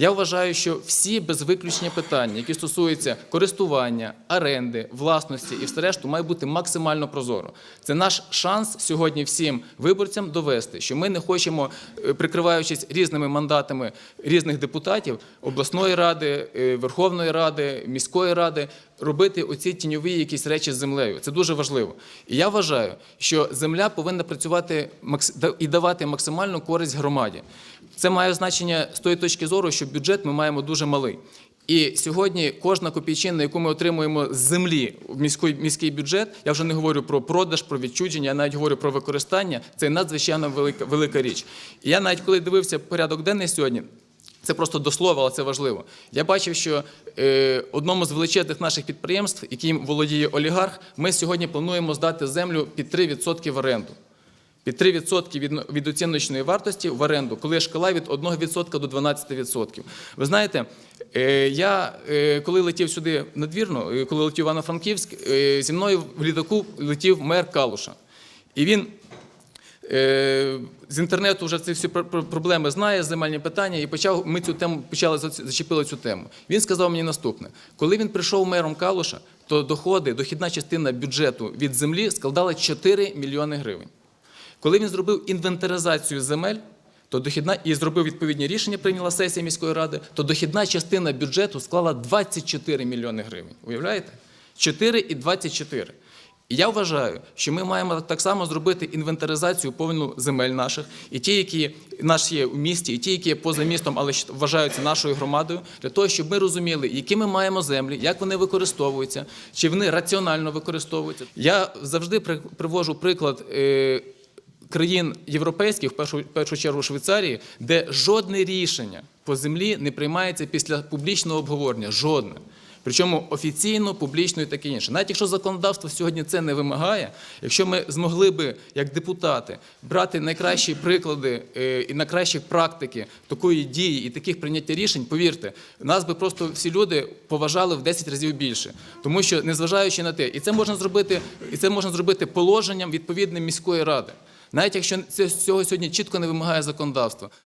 Я вважаю, що всі без виключення питання, які стосуються користування, оренди, власності і все решту, має бути максимально прозоро. Це наш шанс сьогодні всім виборцям довести, що ми не хочемо, е, прикриваючись різними мандатами різних депутатів обласної ради, е, Верховної Ради, міської ради, робити оці тіньові якісь речі з землею. Це дуже важливо. І я вважаю, що земля повинна працювати і давати максимальну користь громаді. Це має значення з тої точки зору, що бюджет ми маємо дуже малий. І сьогодні кожна копійчина, яку ми отримуємо з землі в міський, міський бюджет, я вже не говорю про продаж, про відчудження, я навіть говорю про використання. Це надзвичайно велика, велика річ. І я навіть коли дивився порядок денний сьогодні, це просто до слова, але це важливо. Я бачив, що е, одному з величезних наших підприємств, яким володіє олігарх, ми сьогодні плануємо здати землю під 3% в оренду. Під 3% від, від оціночної вартості в оренду, коли шкала від 1% до 12%. Ви знаєте, е, я е, коли летів сюди надвірно, е, коли летів Івано-Франківськ, зі мною в літаку летів мер Калуша. І він з інтернету вже ці всі пр- пр- проблеми знає, земельні питання, і почав, ми цю тему почали зачепили цю тему. Він сказав мені наступне: коли він прийшов мером Калуша, то доходи, дохідна частина бюджету від землі складала 4 мільйони гривень. Коли він зробив інвентаризацію земель, то дохідна і зробив відповідні рішення, прийняла сесія міської ради, то дохідна частина бюджету склала 24 мільйони гривень. Уявляєте? 4 і 24. І я вважаю, що ми маємо так само зробити інвентаризацію повну земель наших, і ті, які наші є в місті, і ті, які є поза містом, але вважаються нашою громадою, для того, щоб ми розуміли, які ми маємо землі, як вони використовуються, чи вони раціонально використовуються. Я завжди привожу приклад. Країн європейських, в першу, першу чергу Швейцарії, де жодне рішення по землі не приймається після публічного обговорення. Жодне. Причому офіційно, публічно і таке інше. Навіть якщо законодавство сьогодні це не вимагає, якщо ми змогли би, як депутати, брати найкращі приклади е, і найкращі практики такої дії і таких прийняття рішень, повірте, нас би просто всі люди поважали в 10 разів більше. Тому що, незважаючи на те, і це можна зробити, і це можна зробити положенням відповідним міської ради навіть якщо цього сьогодні чітко не вимагає законодавство.